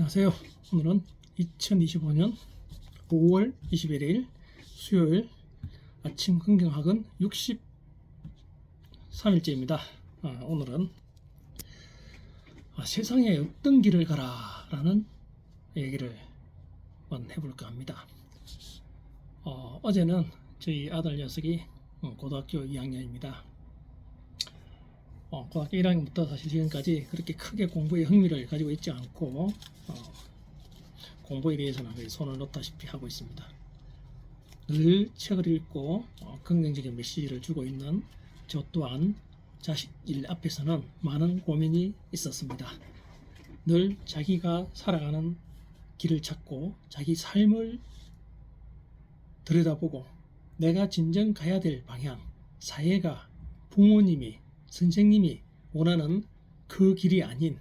안녕하세요. 오늘은 2025년 5월 21일 수요일 아침 긍정학은 63일째입니다. 아, 오늘은 아, 세상에 어떤 길을 가라 라는 얘기를 한번 해볼까 합니다. 어, 어제는 저희 아들 녀석이 어, 고등학교 2학년입니다. 어, 고등학교 1학년부터 사실 지금까지 그렇게 크게 공부에 흥미를 가지고 있지 않고 어, 공부에 대해서는 손을 놓다시피 하고 있습니다. 늘 책을 읽고 어, 긍정적인 메시지를 주고 있는 저 또한 자식 일 앞에서는 많은 고민이 있었습니다. 늘 자기가 살아가는 길을 찾고 자기 삶을 들여다보고 내가 진정 가야 될 방향, 사회가 부모님이 선생님이 원하는 그 길이 아닌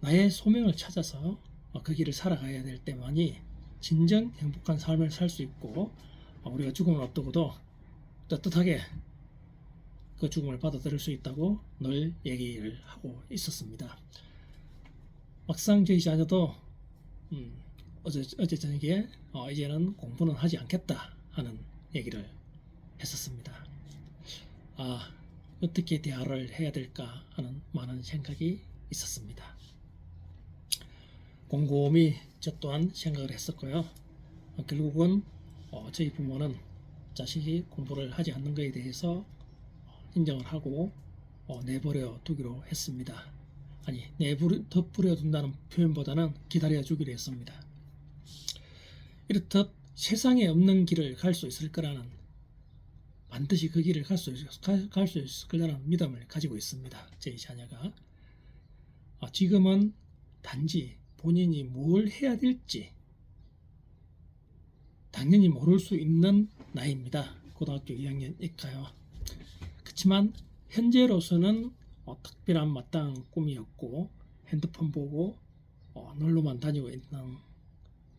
나의 소명을 찾아서 그 길을 살아가야 될 때만이 진정 행복한 삶을 살 수 있고 우리가 죽음을 앞두고도 떳떳하게 그 죽음을 받아들일 수 있다고 늘 얘기를 하고 있었습니다. 막상 저희 자녀도 음, 어제 어제 저녁에 어, 이제는 공부는 하지 않겠다 하는 얘기를 했었습니다. 아 어떻게 대화를 해야 될까 하는 많은 생각이 있었습니다. 곰곰이 저 또한 생각을 했었고요. 어, 결국은 어, 저희 부모는 자식이 공부를 하지 않는 것에 대해서 인정을 하고 어, 내버려 두기로 했습니다. 아니 내버려 덮으려 둔다는 표현보다는 기다려 주기로 했습니다. 이렇듯 세상에 없는 길을 갈 수 있을 거라는 반드시 그 길을 갈 수 있을 거라는 믿음을 가지고 있습니다. 제 자녀가 아, 지금은 단지 본인이 뭘 해야 될지 당연히 모를 수 있는 나이입니다. 고등학교 2학년이니까요. 그렇지만 현재로서는 어, 특별한 마땅한 꿈이었고 핸드폰 보고 어, 놀러만 다니고 있는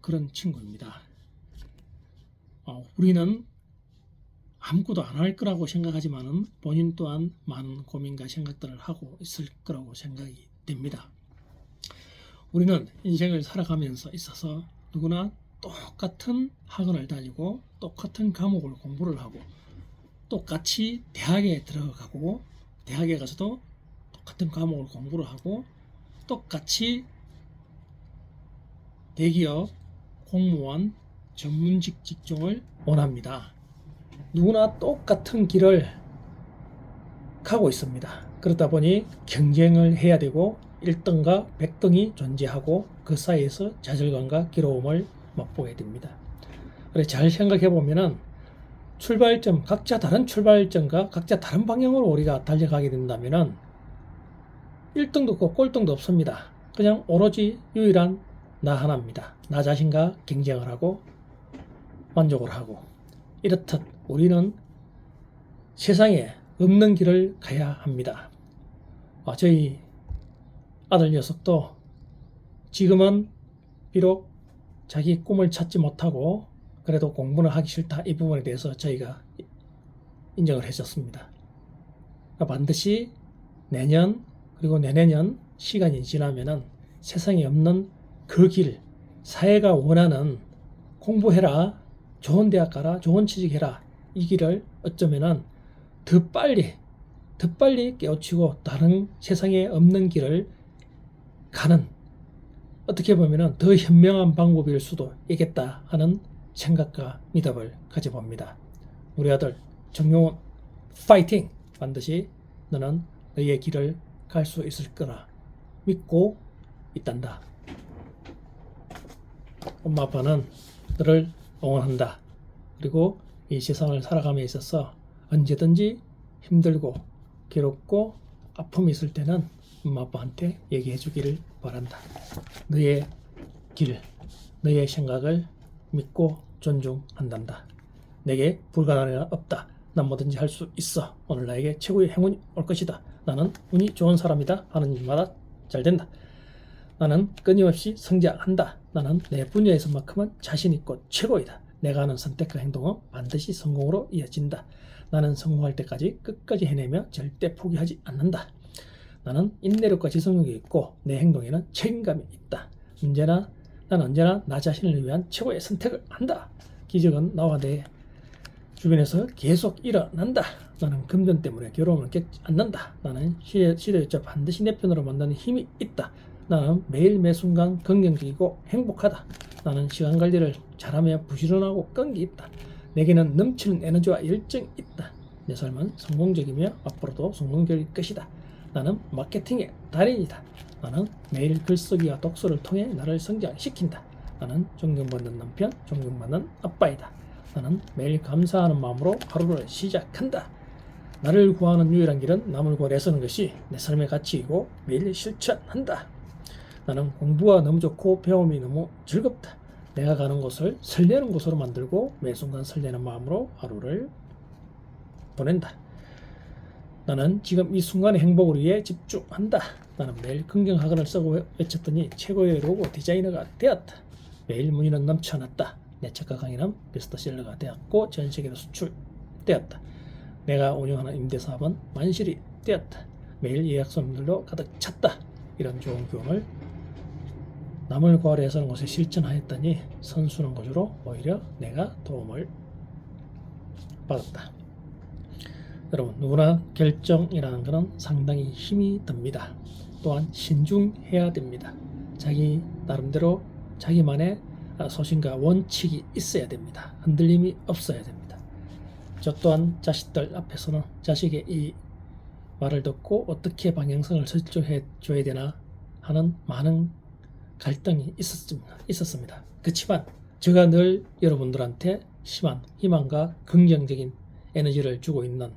그런 친구입니다. 어, 우리는 아무것도 안 할 거라고 생각하지만은 본인 또한 많은 고민과 생각들을 하고 있을 거라고 생각이 됩니다. 우리는 인생을 살아가면서 있어서 누구나 똑같은 학원을 다니고 똑같은 과목을 공부를 하고 똑같이 대학에 들어가고 대학에 가서도 똑같은 과목을 공부를 하고 똑같이 대기업 공무원 전문직 직종을 원합니다. 누구나 똑같은 길을 가고 있습니다. 그러다 보니 경쟁을 해야 되고 1등과 100등이 존재하고 그 사이에서 좌절감과 괴로움을 맛보게 됩니다. 그래 잘 생각해 보면은 출발점 각자 다른 출발점과 각자 다른 방향으로 우리가 달려가게 된다면은 1등도 없고 꼴등도 없습니다. 그냥 오로지 유일한 나 하나입니다. 나 자신과 경쟁을 하고 만족을 하고 이렇듯 우리는 세상에 없는 길을 가야 합니다. 아, 저희 아들 녀석도 지금은 비록 자기 꿈을 찾지 못하고 그래도 공부는 하기 싫다 이 부분에 대해서 저희가 인정을 해줬습니다. 그러니까 반드시 내년 그리고 내내년 시간이 지나면은 세상에 없는 그 길, 사회가 원하는 공부해라, 좋은 대학 가라, 좋은 취직해라 이 길을 어쩌면은 더 빨리, 더 빨리 깨우치고 다른 세상에 없는 길을 가는 어떻게 보면은 더 현명한 방법일 수도 있겠다 하는 생각과 믿음을 가져봅니다. 우리 아들 정용훈 파이팅! 반드시 너는 너의 길을 갈 수 있을 거라 믿고 있단다. 엄마 아빠는 너를 응원한다. 그리고 이 세상을 살아감에 있어서 언제든지 힘들고 괴롭고 아픔이 있을 때는 엄마 아빠한테 얘기해 주기를 바란다. 너의 길, 너의 생각을 믿고 존중한단다. 내게 불가능한 일 없다. 난 뭐든지 할 수 있어. 오늘 나에게 최고의 행운이 올 것이다. 나는 운이 좋은 사람이다. 하는 일마다 잘 된다. 나는 끊임없이 성장한다. 나는 내 분야에서만큼은 자신 있고 최고이다. 내가 하는 선택과 행동은 반드시 성공으로 이어진다. 나는 성공할 때까지 끝까지 해내며 절대 포기하지 않는다. 나는 인내력과 지성력이 있고 내 행동에는 책임감이 있다. 언제나 난 언제나 나 자신을 위한 최고의 선택을 한다. 기적은 나와 내 주변에서 계속 일어난다. 나는 금전 때문에 괴로움을 겪지 않는다. 나는 시대, 시대에 반드시 내 편으로 만드는 힘이 있다. 나는 매일 매 순간 긍정적이고 행복하다. 나는 시간 관리를 잘하며 부지런하고 끈기 있다. 내게는 넘치는 에너지와 열정이 있다. 내 삶은 성공적이며 앞으로도 성공적일 것이다. 나는 마케팅의 달인이다. 나는 매일 글쓰기와 독서를 통해 나를 성장시킨다. 나는 존경받는 남편, 존경받는 아빠이다. 나는 매일 감사하는 마음으로 하루를 시작한다. 나를 구하는 유일한 길은 남을 구하려 애쓰는 것이 내 삶의 가치이고 매일 실천한다. 나는 공부가 너무 좋고 배움이 너무 즐겁다. 내가 가는 곳을 설레는 곳으로 만들고 매 순간 설레는 마음으로 하루를 보낸다. 나는 지금 이 순간의 행복을 위해 집중한다. 나는 매일 긍정학원을 쓰고 외쳤더니 최고의 로고 디자이너가 되었다. 매일 문의는 넘쳐났다. 내 책과 강의는 베스트셀러가 되었고 전 세계로 수출되었다. 내가 운영하는 임대사업은 만실이 되었다. 매일 예약 손님들로 가득 찼다. 이런 좋은 교훈을 남을 해서는 곳에 실천하였더니 선수는 곳으로 오히려 내가 도움을 받았다. 여러분 누구나 결정이라는 것은 상당히 힘이 듭니다. 또한 신중해야 됩니다. 자기 나름대로 자기만의 소신과 원칙이 있어야 됩니다. 흔들림이 없어야 됩니다. 저 또한 자식들 앞에서는 자식의 이 말을 듣고 어떻게 방향성을 설정해 줘야 되나 하는 많은 갈등이 있었습니다. 있었습니다. 그렇지만 제가 늘 여러분들한테 희망, 희망과 긍정적인 에너지를 주고 있는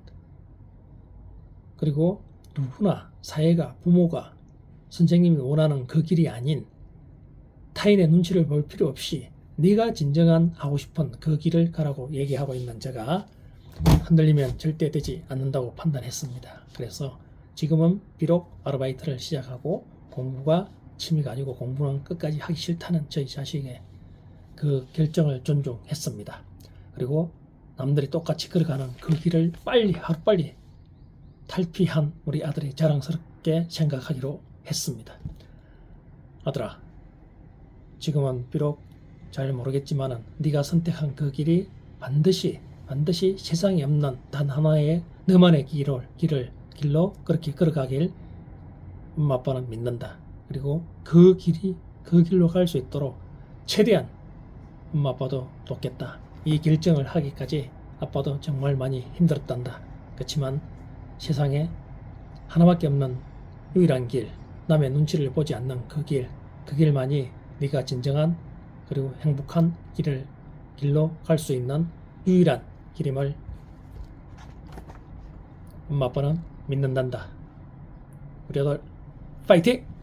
그리고 누구나 사회가 부모가 선생님이 원하는 그 길이 아닌 타인의 눈치를 볼 필요 없이 네가 진정한 하고 싶은 그 길을 가라고 얘기하고 있는 제가 흔들리면 절대 되지 않는다고 판단했습니다. 그래서 지금은 비록 아르바이트를 시작하고 공부가 취미가 아니고 공부는 끝까지 하기 싫다는 저희 자식의 그 결정을 존중했습니다. 그리고 남들이 똑같이 걸어가는 그 길을 빨리 하루빨리 탈피한 우리 아들이 자랑스럽게 생각하기로 했습니다. 아들아, 지금은 비록 잘 모르겠지만은 네가 선택한 그 길이 반드시 반드시 세상에 없는 단 하나의 너만의 길을 길을 길로 그렇게 걸어가길 엄마 아빠는 믿는다. 그리고 그 길이 그 길로 갈 수 있도록 최대한 엄마 아빠도 돕겠다. 이 결정을 하기까지 아빠도 정말 많이 힘들었단다. 그렇지만 세상에 하나밖에 없는 유일한 길, 남의 눈치를 보지 않는 그 길, 그 길만이 네가 진정한 그리고 행복한 길을 길로 갈 수 있는 유일한 길임을 엄마 아빠는 믿는단다. 우리 아들 파이팅!